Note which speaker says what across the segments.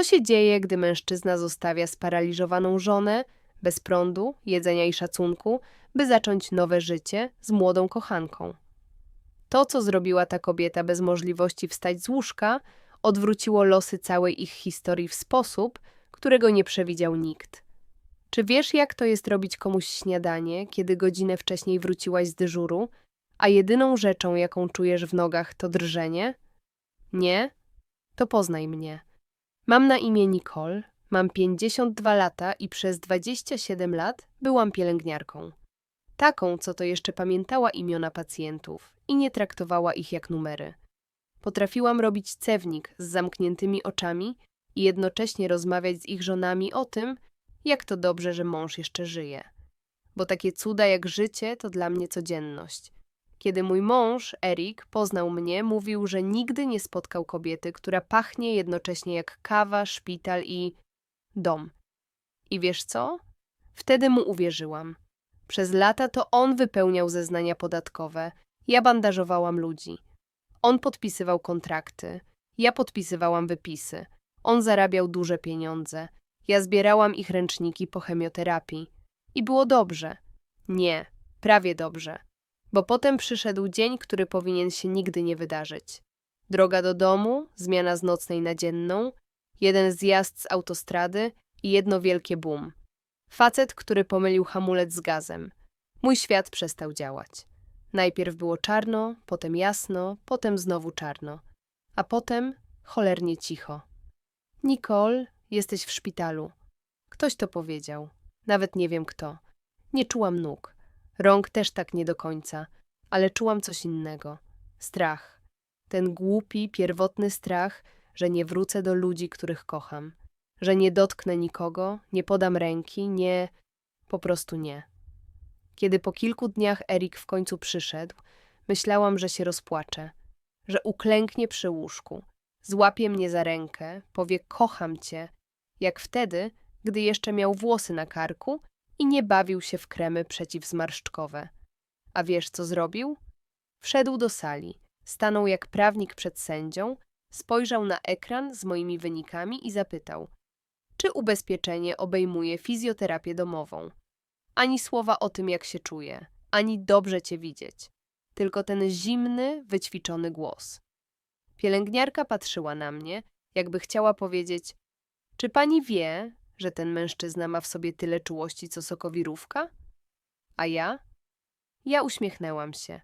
Speaker 1: Co się dzieje, gdy mężczyzna zostawia sparaliżowaną żonę, bez prądu, jedzenia i szacunku, by zacząć nowe życie z młodą kochanką? To, co zrobiła ta kobieta bez możliwości wstać z łóżka, odwróciło losy całej ich historii w sposób, którego nie przewidział nikt. Czy wiesz, jak to jest robić komuś śniadanie, kiedy godzinę wcześniej wróciłaś z dyżuru, a jedyną rzeczą, jaką czujesz w nogach, to drżenie? Nie? To poznaj mnie. Mam na imię Nicole, mam 52 lata i przez 27 lat byłam pielęgniarką. Taką, co to jeszcze pamiętała imiona pacjentów i nie traktowała ich jak numery. Potrafiłam robić cewnik z zamkniętymi oczami i jednocześnie rozmawiać z ich żonami o tym, jak to dobrze, że mąż jeszcze żyje. Bo takie cuda jak życie to dla mnie codzienność. Kiedy mój mąż, Erik, poznał mnie, mówił, że nigdy nie spotkał kobiety, która pachnie jednocześnie jak kawa, szpital i dom. I wiesz co? Wtedy mu uwierzyłam. Przez lata to on wypełniał zeznania podatkowe, ja bandażowałam ludzi. On podpisywał kontrakty, ja podpisywałam wypisy. On zarabiał duże pieniądze. Ja zbierałam ich ręczniki po chemioterapii. I było dobrze. Nie, prawie dobrze. Bo potem przyszedł dzień, który powinien się nigdy nie wydarzyć. Droga do domu, zmiana z nocnej na dzienną, jeden zjazd z autostrady i jedno wielkie boom. Facet, który pomylił hamulec z gazem. Mój świat przestał działać. Najpierw było czarno, potem jasno, potem znowu czarno. A potem cholernie cicho. Nicole, jesteś w szpitalu. Ktoś to powiedział. Nawet nie wiem kto. Nie czułam nóg. Rąk też tak nie do końca, ale czułam coś innego. Strach. Ten głupi, pierwotny strach, że nie wrócę do ludzi, których kocham. Że nie dotknę nikogo, nie podam ręki, nie. Po prostu nie. Kiedy po kilku dniach Erik w końcu przyszedł, myślałam, że się rozpłacze, że uklęknie przy łóżku, złapie mnie za rękę, powie kocham cię, jak wtedy, gdy jeszcze miał włosy na karku i nie bawił się w kremy przeciwzmarszczkowe. A wiesz, co zrobił? Wszedł do sali, stanął jak prawnik przed sędzią, spojrzał na ekran z moimi wynikami i zapytał, czy ubezpieczenie obejmuje fizjoterapię domową. Ani słowa o tym, jak się czuję, ani dobrze cię widzieć, tylko ten zimny, wyćwiczony głos. Pielęgniarka patrzyła na mnie, jakby chciała powiedzieć: Czy pani wie, że ten mężczyzna ma w sobie tyle czułości co sokowirówka? A ja? Ja uśmiechnęłam się.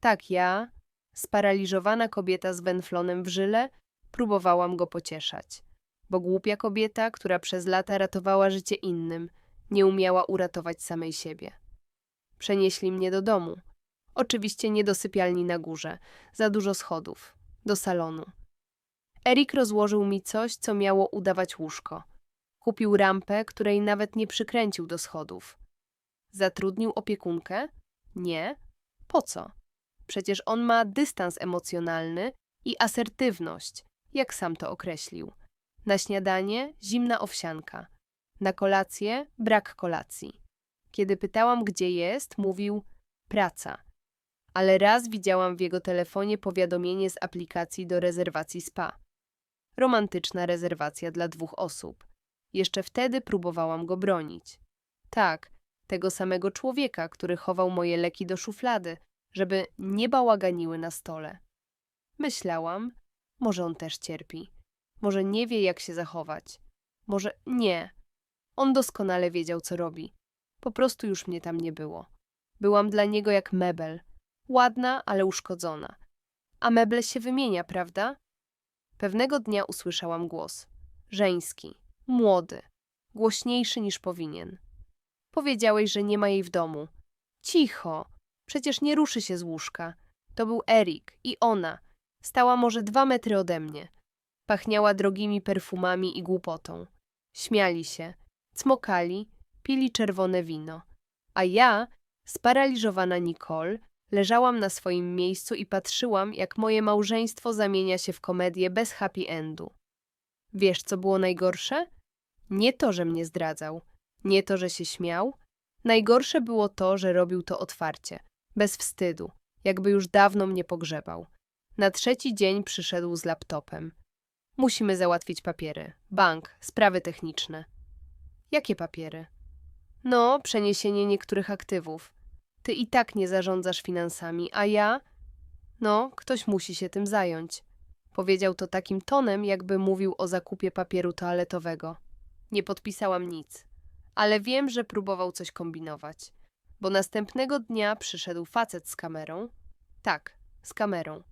Speaker 1: Tak, ja, sparaliżowana kobieta z wenflonem w żyle, próbowałam go pocieszać. Bo głupia kobieta, która przez lata ratowała życie innym, nie umiała uratować samej siebie. Przenieśli mnie do domu. Oczywiście nie do sypialni na górze, za dużo schodów, do salonu. Erik rozłożył mi coś, co miało udawać łóżko. Kupił rampę, której nawet nie przykręcił do schodów. Zatrudnił opiekunkę? Nie. Po co? Przecież on ma dystans emocjonalny i asertywność, jak sam to określił. Na śniadanie zimna owsianka. Na kolację brak kolacji. Kiedy pytałam, gdzie jest, mówił praca. Ale raz widziałam w jego telefonie powiadomienie z aplikacji do rezerwacji spa. Romantyczna rezerwacja dla dwóch osób. Jeszcze wtedy próbowałam go bronić. Tak, tego samego człowieka, który chował moje leki do szuflady, żeby nie bałaganiły na stole. Myślałam, może on też cierpi. Może nie wie, jak się zachować. Może nie. On doskonale wiedział, co robi. Po prostu już mnie tam nie było. Byłam dla niego jak mebel. Ładna, ale uszkodzona. A meble się wymienia, prawda? Pewnego dnia usłyszałam głos. Żeński, młody, głośniejszy niż powinien. Powiedziałeś, że nie ma jej w domu. Cicho, przecież nie ruszy się z łóżka. To był Erik i ona. Stała może dwa metry ode mnie. Pachniała drogimi perfumami i głupotą. Śmiali się, cmokali, pili czerwone wino. A ja, sparaliżowana Nicole, leżałam na swoim miejscu i patrzyłam, jak moje małżeństwo zamienia się w komedię bez happy endu. Wiesz, co było najgorsze? Nie to, że mnie zdradzał, nie to, że się śmiał. Najgorsze było to, że robił to otwarcie, bez wstydu, jakby już dawno mnie pogrzebał. Na trzeci dzień przyszedł z laptopem. Musimy załatwić papiery. Bank, sprawy techniczne. Jakie papiery? No, przeniesienie niektórych aktywów. Ty i tak nie zarządzasz finansami, a ja? No, ktoś musi się tym zająć. Powiedział to takim tonem, jakby mówił o zakupie papieru toaletowego. Nie podpisałam nic, ale wiem, że próbował coś kombinować, bo następnego dnia przyszedł facet z kamerą. Tak, z kamerą.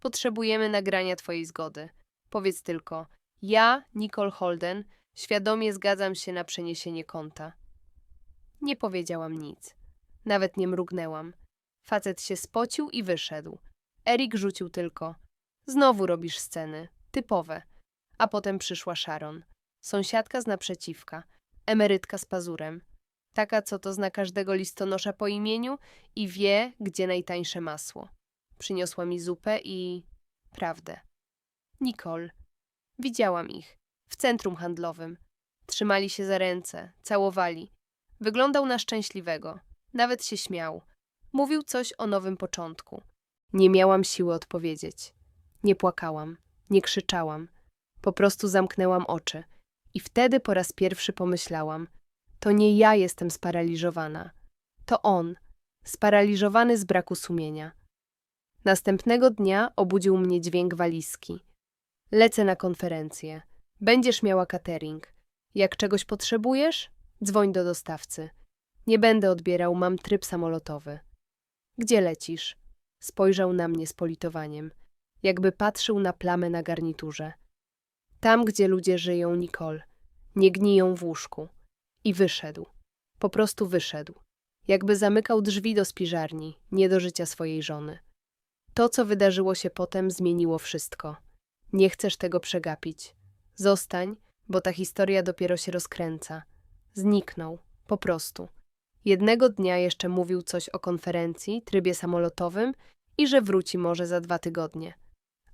Speaker 1: Potrzebujemy nagrania Twojej zgody. Powiedz tylko, ja, Nicole Holden, świadomie zgadzam się na przeniesienie konta. Nie powiedziałam nic. Nawet nie mrugnęłam. Facet się spocił i wyszedł. Erik rzucił tylko. Znowu robisz sceny. Typowe. A potem przyszła Sharon. Sąsiadka z naprzeciwka. Emerytka z pazurem. Taka, co to zna każdego listonosza po imieniu i wie, gdzie najtańsze masło. Przyniosła mi zupę i... prawdę. Nicole. Widziałam ich. W centrum handlowym. Trzymali się za ręce, całowali. Wyglądał na szczęśliwego. Nawet się śmiał. Mówił coś o nowym początku. Nie miałam siły odpowiedzieć. Nie płakałam, nie krzyczałam. Po prostu zamknęłam oczy. I wtedy po raz pierwszy pomyślałam: To nie ja jestem sparaliżowana. To on, sparaliżowany z braku sumienia. Następnego dnia obudził mnie dźwięk walizki. Lecę na konferencję. Będziesz miała catering. Jak czegoś potrzebujesz, dzwoń do dostawcy. Nie będę odbierał, mam tryb samolotowy. Gdzie lecisz? Spojrzał na mnie z politowaniem, jakby patrzył na plamę na garniturze. Tam, gdzie ludzie żyją, Nicole. Nie gniją w łóżku. I wyszedł. Po prostu wyszedł. Jakby zamykał drzwi do spiżarni, nie do życia swojej żony. To, co wydarzyło się potem, zmieniło wszystko. Nie chcesz tego przegapić. Zostań, bo ta historia dopiero się rozkręca. Zniknął. Po prostu. Jednego dnia jeszcze mówił coś o konferencji, trybie samolotowym i że wróci może za dwa tygodnie.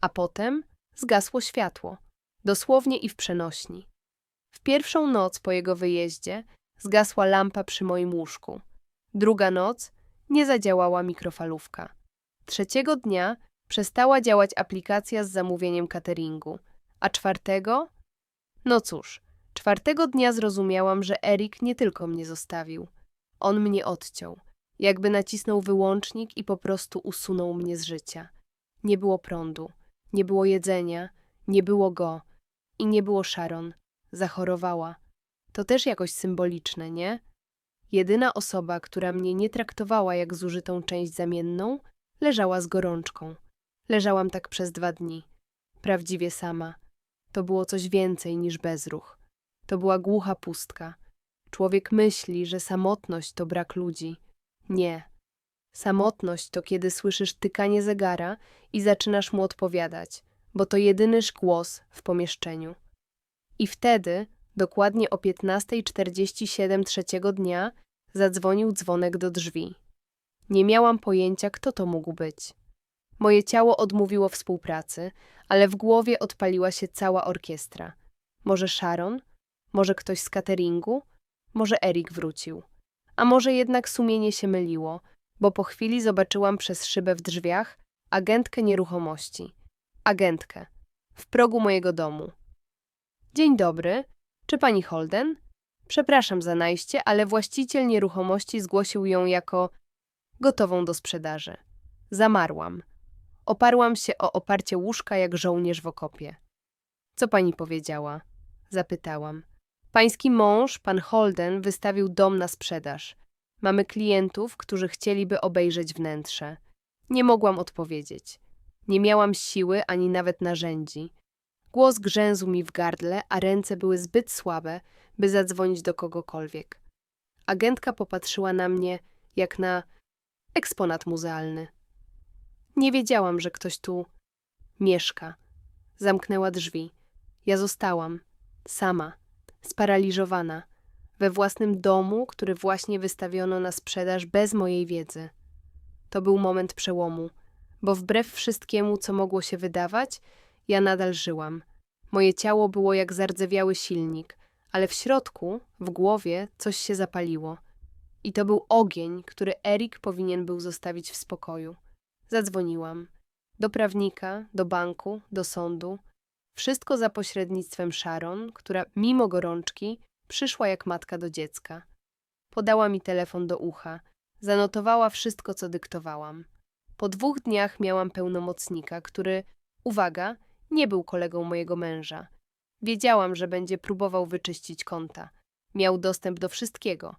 Speaker 1: A potem zgasło światło. Dosłownie i w przenośni. W pierwszą noc po jego wyjeździe zgasła lampa przy moim łóżku. Druga noc nie zadziałała mikrofalówka. Trzeciego dnia przestała działać aplikacja z zamówieniem cateringu. A czwartego? No cóż, czwartego dnia zrozumiałam, że Erik nie tylko mnie zostawił. On mnie odciął. Jakby nacisnął wyłącznik i po prostu usunął mnie z życia. Nie było prądu, nie było jedzenia, nie było go i nie było Sharon. Zachorowała. To też jakoś symboliczne, nie? Jedyna osoba, która mnie nie traktowała jak zużytą część zamienną, leżała z gorączką. Leżałam tak przez dwa dni. Prawdziwie sama. To było coś więcej niż bezruch. To była głucha pustka. Człowiek myśli, że samotność to brak ludzi. Nie. Samotność to kiedy słyszysz tykanie zegara i zaczynasz mu odpowiadać, bo to jedyny głos w pomieszczeniu. I wtedy, dokładnie o 15.47 trzeciego dnia, zadzwonił dzwonek do drzwi. Nie miałam pojęcia, kto to mógł być. Moje ciało odmówiło współpracy, ale w głowie odpaliła się cała orkiestra. Może Sharon? Może ktoś z cateringu? Może Erik wrócił. A może jednak sumienie się myliło, bo po chwili zobaczyłam przez szybę w drzwiach agentkę nieruchomości. Agentkę. W progu mojego domu. Dzień dobry. Czy pani Holden? Przepraszam za najście, ale właściciel nieruchomości zgłosił ją jako gotową do sprzedaży. Zamarłam. Oparłam się o oparcie łóżka jak żołnierz w okopie. Co pani powiedziała? Zapytałam. Pański mąż, pan Holden, wystawił dom na sprzedaż. Mamy klientów, którzy chcieliby obejrzeć wnętrze. Nie mogłam odpowiedzieć. Nie miałam siły ani nawet narzędzi. Głos grzęzł mi w gardle, a ręce były zbyt słabe, by zadzwonić do kogokolwiek. Agentka popatrzyła na mnie jak na eksponat muzealny. Nie wiedziałam, że ktoś tu mieszka. Zamknęła drzwi. Ja zostałam sama sparaliżowana, we własnym domu, który właśnie wystawiono na sprzedaż bez mojej wiedzy. To był moment przełomu, bo wbrew wszystkiemu, co mogło się wydawać, ja nadal żyłam. Moje ciało było jak zardzewiały silnik, ale w środku, w głowie, coś się zapaliło. I to był ogień, który Erik powinien był zostawić w spokoju. Zadzwoniłam. Do prawnika, do banku, do sądu. Wszystko za pośrednictwem Sharon, która mimo gorączki przyszła jak matka do dziecka. Podała mi telefon do ucha, zanotowała wszystko, co dyktowałam. Po dwóch dniach miałam pełnomocnika, który, uwaga, nie był kolegą mojego męża. Wiedziałam, że będzie próbował wyczyścić konta. Miał dostęp do wszystkiego.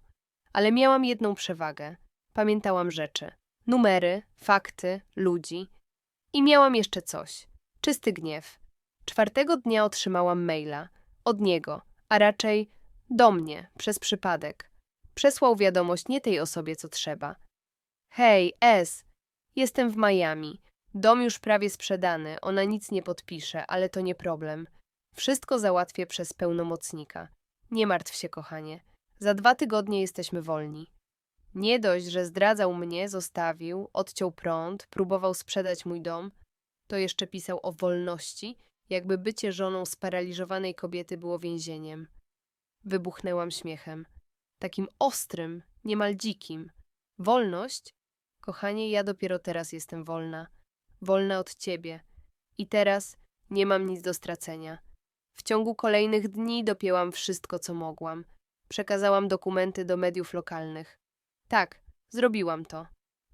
Speaker 1: Ale miałam jedną przewagę. Pamiętałam rzeczy. Numery, fakty, ludzi. I miałam jeszcze coś. Czysty gniew. Czwartego dnia otrzymałam maila. Od niego, a raczej do mnie, przez przypadek. Przesłał wiadomość nie tej osobie, co trzeba. Hej, S, jestem w Miami. Dom już prawie sprzedany, ona nic nie podpisze, ale to nie problem. Wszystko załatwię przez pełnomocnika. Nie martw się, kochanie. Za dwa tygodnie jesteśmy wolni. Nie dość, że zdradzał mnie, zostawił, odciął prąd, próbował sprzedać mój dom, to jeszcze pisał o wolności, jakby bycie żoną sparaliżowanej kobiety było więzieniem. Wybuchnęłam śmiechem. Takim ostrym, niemal dzikim. Wolność? Kochanie, ja dopiero teraz jestem wolna. Wolna od ciebie. I teraz nie mam nic do stracenia. W ciągu kolejnych dni dopięłam wszystko, co mogłam. Przekazałam dokumenty do mediów lokalnych. Tak, zrobiłam to.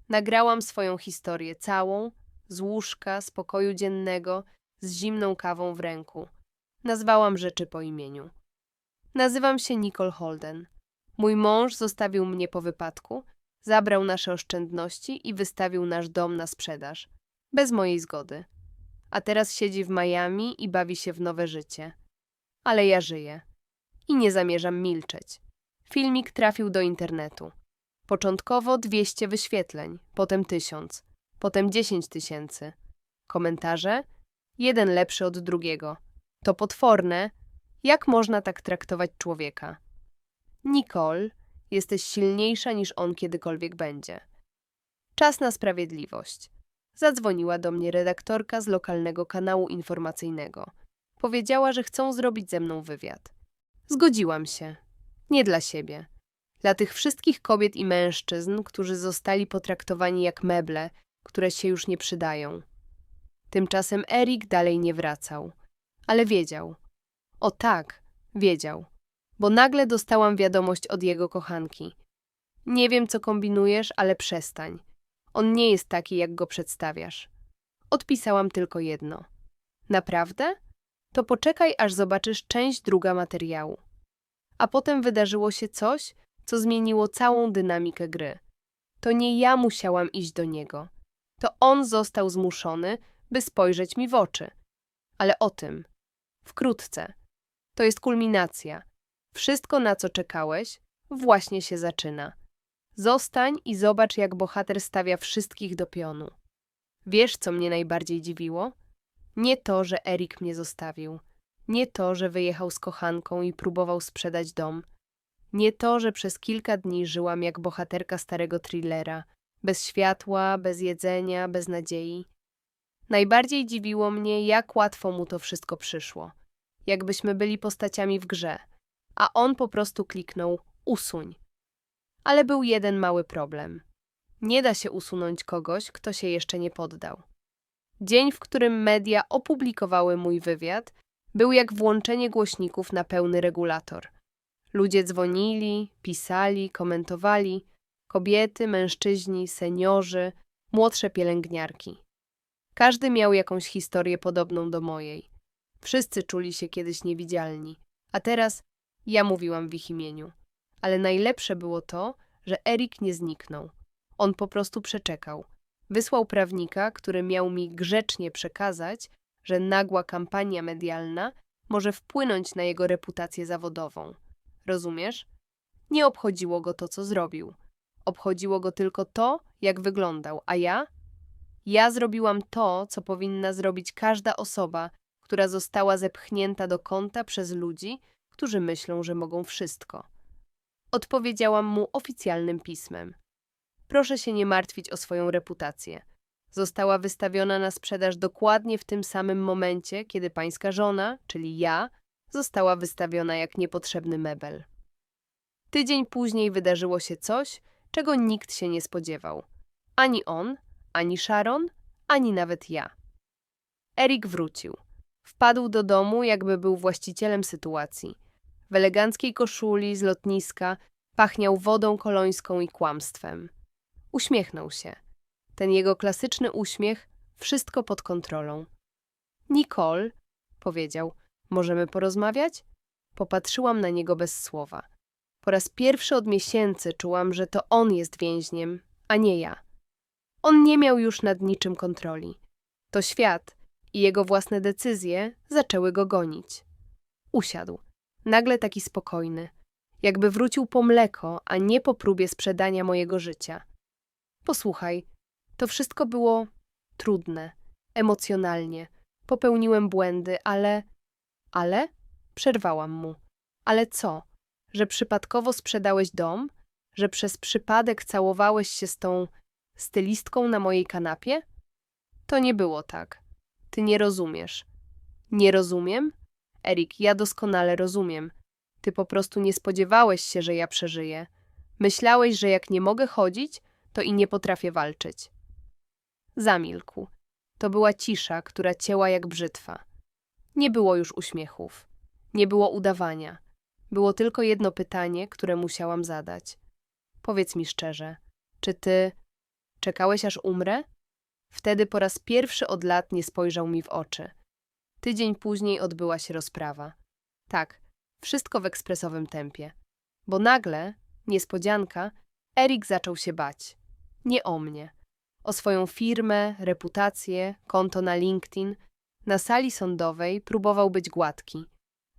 Speaker 1: Nagrałam swoją historię całą, z łóżka, z pokoju dziennego, z zimną kawą w ręku. Nazwałam rzeczy po imieniu. Nazywam się Nicole Holden. Mój mąż zostawił mnie po wypadku, zabrał nasze oszczędności i wystawił nasz dom na sprzedaż. Bez mojej zgody. A teraz siedzi w Miami i bawi się w nowe życie. Ale ja żyję. I nie zamierzam milczeć. Filmik trafił do internetu. Początkowo 200 wyświetleń, potem 1000, potem 10 tysięcy. Komentarze? Jeden lepszy od drugiego. To potworne. Jak można tak traktować człowieka? Nicole, jesteś silniejsza niż on kiedykolwiek będzie. Czas na sprawiedliwość. Zadzwoniła do mnie redaktorka z lokalnego kanału informacyjnego. Powiedziała, że chcą zrobić ze mną wywiad. Zgodziłam się. Nie dla siebie. Dla tych wszystkich kobiet i mężczyzn, którzy zostali potraktowani jak meble, które się już nie przydają. Tymczasem Erik dalej nie wracał. Ale wiedział. O tak, wiedział. Bo nagle dostałam wiadomość od jego kochanki. Nie wiem, co kombinujesz, ale przestań. On nie jest taki, jak go przedstawiasz. Odpisałam tylko jedno. Naprawdę? To poczekaj, aż zobaczysz część druga materiału. A potem wydarzyło się coś, co zmieniło całą dynamikę gry. To nie ja musiałam iść do niego. To on został zmuszony, by spojrzeć mi w oczy. Ale o tym wkrótce. To jest kulminacja. Wszystko, na co czekałeś, właśnie się zaczyna. Zostań i zobacz, jak bohater stawia wszystkich do pionu. Wiesz, co mnie najbardziej dziwiło? Nie to, że Erik mnie zostawił. Nie to, że wyjechał z kochanką i próbował sprzedać dom. Nie to, że przez kilka dni żyłam jak bohaterka starego thrillera, bez światła, bez jedzenia, bez nadziei. Najbardziej dziwiło mnie, jak łatwo mu to wszystko przyszło. Jakbyśmy byli postaciami w grze, a on po prostu kliknął usuń. Ale był jeden mały problem. Nie da się usunąć kogoś, kto się jeszcze nie poddał. Dzień, w którym media opublikowały mój wywiad, był jak włączenie głośników na pełny regulator. Ludzie dzwonili, pisali, komentowali kobiety, mężczyźni, seniorzy, młodsze pielęgniarki. Każdy miał jakąś historię podobną do mojej. Wszyscy czuli się kiedyś niewidzialni, a teraz ja mówiłam w ich imieniu. Ale najlepsze było to, że Erik nie zniknął. On po prostu przeczekał. Wysłał prawnika, który miał mi grzecznie przekazać, że nagła kampania medialna może wpłynąć na jego reputację zawodową. Rozumiesz? Nie obchodziło go to, co zrobił. Obchodziło go tylko to, jak wyglądał, a ja? Ja zrobiłam to, co powinna zrobić każda osoba, która została zepchnięta do kąta przez ludzi, którzy myślą, że mogą wszystko. Odpowiedziałam mu oficjalnym pismem. Proszę się nie martwić o swoją reputację. Została wystawiona na sprzedaż dokładnie w tym samym momencie, kiedy pańska żona, czyli ja, została wystawiona jak niepotrzebny mebel. Tydzień później wydarzyło się coś, czego nikt się nie spodziewał. Ani on, ani Sharon, ani nawet ja. Erik wrócił. Wpadł do domu, jakby był właścicielem sytuacji. W eleganckiej koszuli z lotniska pachniał wodą kolońską i kłamstwem. Uśmiechnął się. Ten jego klasyczny uśmiech, wszystko pod kontrolą. Nicole, powiedział, możemy porozmawiać? Popatrzyłam na niego bez słowa. Po raz pierwszy od miesięcy czułam, że to on jest więźniem, a nie ja. On nie miał już nad niczym kontroli. To świat i jego własne decyzje zaczęły go gonić. Usiadł, nagle taki spokojny, jakby wrócił po mleko, a nie po próbie sprzedania mojego życia. Posłuchaj, to wszystko było trudne, emocjonalnie. Popełniłem błędy, ale. Ale? Przerwałam mu. Ale co? Że przypadkowo sprzedałeś dom? Że przez przypadek całowałeś się z tą stylistką na mojej kanapie? To nie było tak. Ty nie rozumiesz. Nie rozumiem? Erik, ja doskonale rozumiem. Ty po prostu nie spodziewałeś się, że ja przeżyję. Myślałeś, że jak nie mogę chodzić, to i nie potrafię walczyć. Zamilkł. To była cisza, która cięła jak brzytwa. Nie było już uśmiechów. Nie było udawania. Było tylko jedno pytanie, które musiałam zadać. Powiedz mi szczerze, czy ty czekałeś aż umrę? Wtedy po raz pierwszy od lat nie spojrzał mi w oczy. Tydzień później odbyła się rozprawa. Tak, wszystko w ekspresowym tempie. Bo nagle, niespodzianka, Erik zaczął się bać. Nie o mnie. O swoją firmę, reputację, konto na LinkedIn. Na sali sądowej próbował być gładki.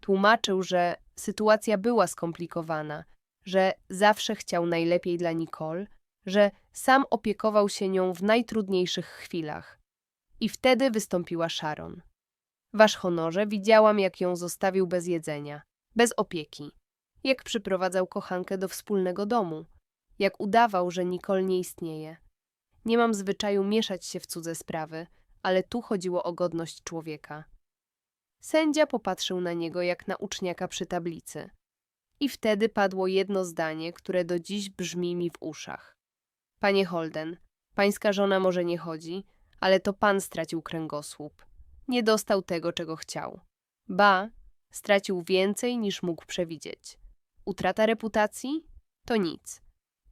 Speaker 1: Tłumaczył, że sytuacja była skomplikowana, że zawsze chciał najlepiej dla Nicole, że sam opiekował się nią w najtrudniejszych chwilach. I wtedy wystąpiła Sharon. Wasz honorze, widziałam, jak ją zostawił bez jedzenia, bez opieki, jak przyprowadzał kochankę do wspólnego domu, jak udawał, że Nicole nie istnieje. Nie mam zwyczaju mieszać się w cudze sprawy, ale tu chodziło o godność człowieka. Sędzia popatrzył na niego jak na uczniaka przy tablicy. I wtedy padło jedno zdanie, które do dziś brzmi mi w uszach. Panie Holden, pańska żona może nie chodzi, ale to pan stracił kręgosłup. Nie dostał tego, czego chciał. Ba, stracił więcej niż mógł przewidzieć. Utrata reputacji? To nic.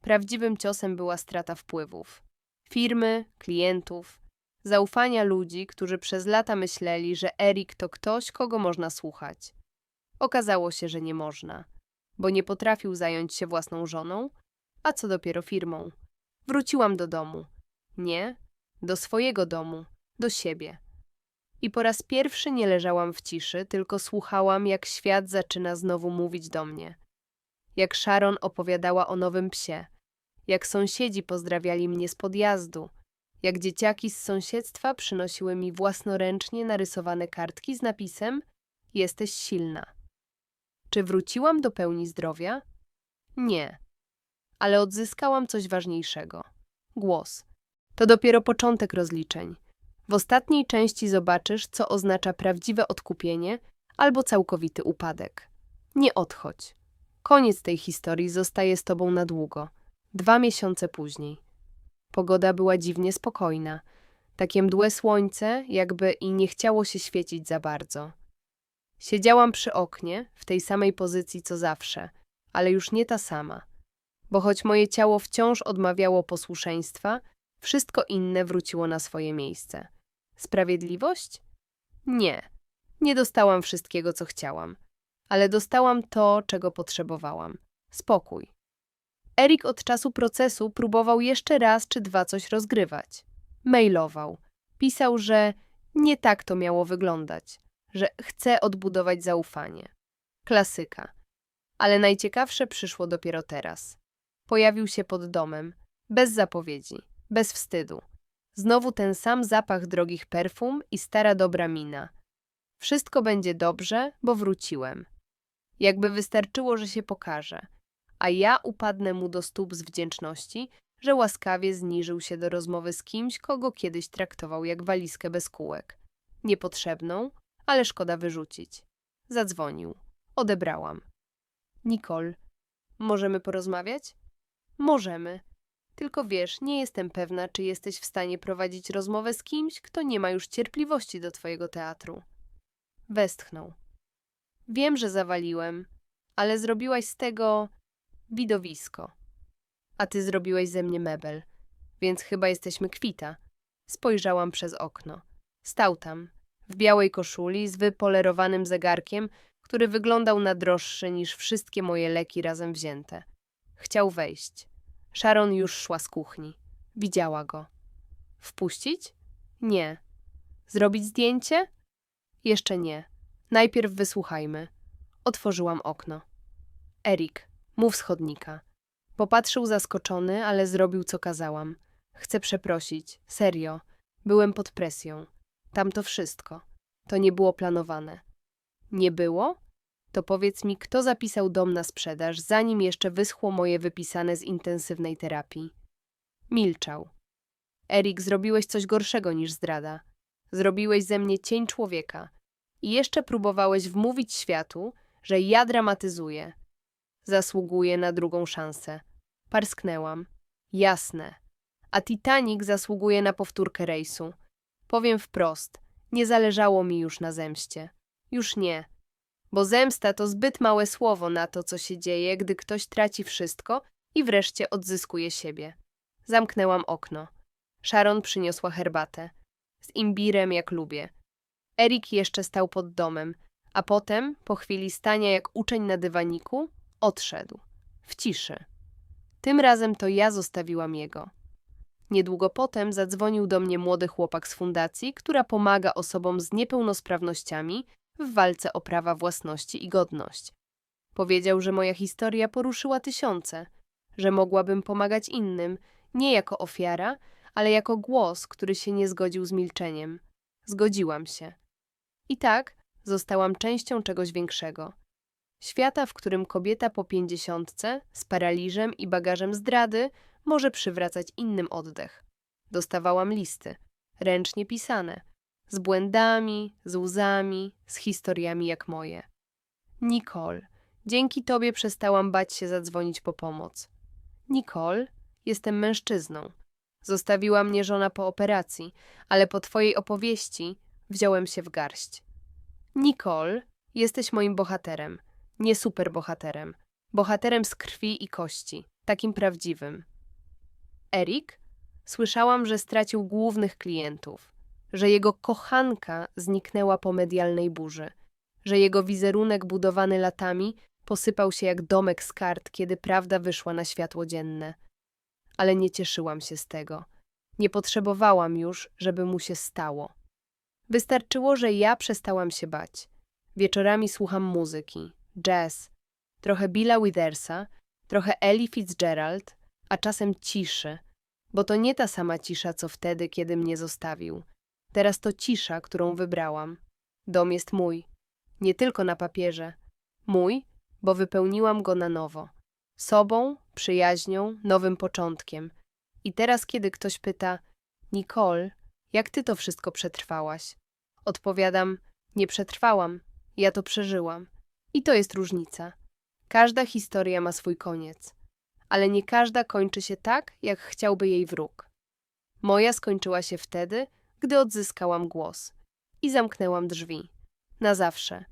Speaker 1: Prawdziwym ciosem była strata wpływów. Firmy, klientów, zaufania ludzi, którzy przez lata myśleli, że Erik to ktoś, kogo można słuchać. Okazało się, że nie można, bo nie potrafił zająć się własną żoną, a co dopiero firmą. Wróciłam do domu. Nie, do swojego domu, do siebie. I po raz pierwszy nie leżałam w ciszy, tylko słuchałam, jak świat zaczyna znowu mówić do mnie. Jak Sharon opowiadała o nowym psie, jak sąsiedzi pozdrawiali mnie z podjazdu, jak dzieciaki z sąsiedztwa przynosiły mi własnoręcznie narysowane kartki z napisem Jesteś silna. Czy wróciłam do pełni zdrowia? Nie. Ale odzyskałam coś ważniejszego. Głos. To dopiero początek rozliczeń. W ostatniej części zobaczysz, co oznacza prawdziwe odkupienie albo całkowity upadek. Nie odchodź. Koniec tej historii zostaje z tobą na długo. Dwa miesiące później. Pogoda była dziwnie spokojna. Takie mdłe słońce, jakby i nie chciało się świecić za bardzo. Siedziałam przy oknie, w tej samej pozycji co zawsze, ale już nie ta sama. Bo choć moje ciało wciąż odmawiało posłuszeństwa, wszystko inne wróciło na swoje miejsce. Sprawiedliwość? Nie. Nie dostałam wszystkiego, co chciałam, ale dostałam to, czego potrzebowałam spokój. Erik od czasu procesu próbował jeszcze raz czy dwa coś rozgrywać. Mailował. Pisał, że nie tak to miało wyglądać, że chce odbudować zaufanie. Klasyka. Ale najciekawsze przyszło dopiero teraz. Pojawił się pod domem, bez zapowiedzi, bez wstydu. Znowu ten sam zapach drogich perfum i stara dobra mina. Wszystko będzie dobrze, bo wróciłem. Jakby wystarczyło, że się pokaże a ja upadnę mu do stóp z wdzięczności, że łaskawie zniżył się do rozmowy z kimś, kogo kiedyś traktował jak walizkę bez kółek. Niepotrzebną, ale szkoda wyrzucić. Zadzwonił. Odebrałam. Nicole, możemy porozmawiać? Możemy. Tylko wiesz, nie jestem pewna, czy jesteś w stanie prowadzić rozmowę z kimś, kto nie ma już cierpliwości do twojego teatru. Westchnął. Wiem, że zawaliłem, ale zrobiłaś z tego widowisko. A ty zrobiłeś ze mnie mebel, więc chyba jesteśmy kwita. Spojrzałam przez okno. Stał tam, w białej koszuli, z wypolerowanym zegarkiem, który wyglądał na droższy niż wszystkie moje leki razem wzięte. Chciał wejść. Sharon już szła z kuchni. Widziała go. Wpuścić? Nie. Zrobić zdjęcie? Jeszcze nie. Najpierw wysłuchajmy. Otworzyłam okno. Erik, mów z chodnika. Popatrzył zaskoczony, ale zrobił co kazałam. Chcę przeprosić. Serio. Byłem pod presją. Tam to wszystko. To nie było planowane. Nie było? To powiedz mi, kto zapisał dom na sprzedaż, zanim jeszcze wyschło moje wypisane z intensywnej terapii. Milczał. Erik, zrobiłeś coś gorszego niż zdrada. Zrobiłeś ze mnie cień człowieka. I jeszcze próbowałeś wmówić światu, że ja dramatyzuję. Zasługuję na drugą szansę. Parsknęłam. Jasne. A Titanic zasługuje na powtórkę rejsu. Powiem wprost, nie zależało mi już na zemście. Już nie. Bo zemsta to zbyt małe słowo na to, co się dzieje, gdy ktoś traci wszystko i wreszcie odzyskuje siebie. Zamknęłam okno. Sharon przyniosła herbatę. Z imbirem, jak lubię. Erik jeszcze stał pod domem, a potem, po chwili stania jak uczeń na dywaniku, odszedł. W ciszy. Tym razem to ja zostawiłam jego. Niedługo potem zadzwonił do mnie młody chłopak z fundacji, która pomaga osobom z niepełnosprawnościami w walce o prawa własności i godność. Powiedział, że moja historia poruszyła tysiące, że mogłabym pomagać innym, nie jako ofiara, ale jako głos, który się nie zgodził z milczeniem. Zgodziłam się. I tak zostałam częścią czegoś większego. Świata, w którym kobieta po pięćdziesiątce, z paraliżem i bagażem zdrady, może przywracać innym oddech. Dostawałam listy, ręcznie pisane, z błędami, z łzami, z historiami jak moje. Nicole, dzięki tobie przestałam bać się zadzwonić po pomoc. Nicole, jestem mężczyzną. Zostawiła mnie żona po operacji, ale po twojej opowieści wziąłem się w garść. Nicole, jesteś moim bohaterem, nie superbohaterem. Bohaterem z krwi i kości, takim prawdziwym. Erik? Słyszałam, że stracił głównych klientów, że jego kochanka zniknęła po medialnej burzy, że jego wizerunek budowany latami posypał się jak domek z kart, kiedy prawda wyszła na światło dzienne. Ale nie cieszyłam się z tego. Nie potrzebowałam już, żeby mu się stało. Wystarczyło, że ja przestałam się bać. Wieczorami słucham muzyki, jazz, trochę Billa Withersa, trochę Ellie Fitzgerald, a czasem ciszy, bo to nie ta sama cisza, co wtedy, kiedy mnie zostawił. Teraz to cisza, którą wybrałam. Dom jest mój, nie tylko na papierze. Mój, bo wypełniłam go na nowo. Sobą, przyjaźnią, nowym początkiem. I teraz, kiedy ktoś pyta, Nicole, jak ty to wszystko przetrwałaś? Odpowiadam, nie przetrwałam, ja to przeżyłam. I to jest różnica. Każda historia ma swój koniec, ale nie każda kończy się tak, jak chciałby jej wróg. Moja skończyła się wtedy, gdy odzyskałam głos i zamknęłam drzwi. Na zawsze.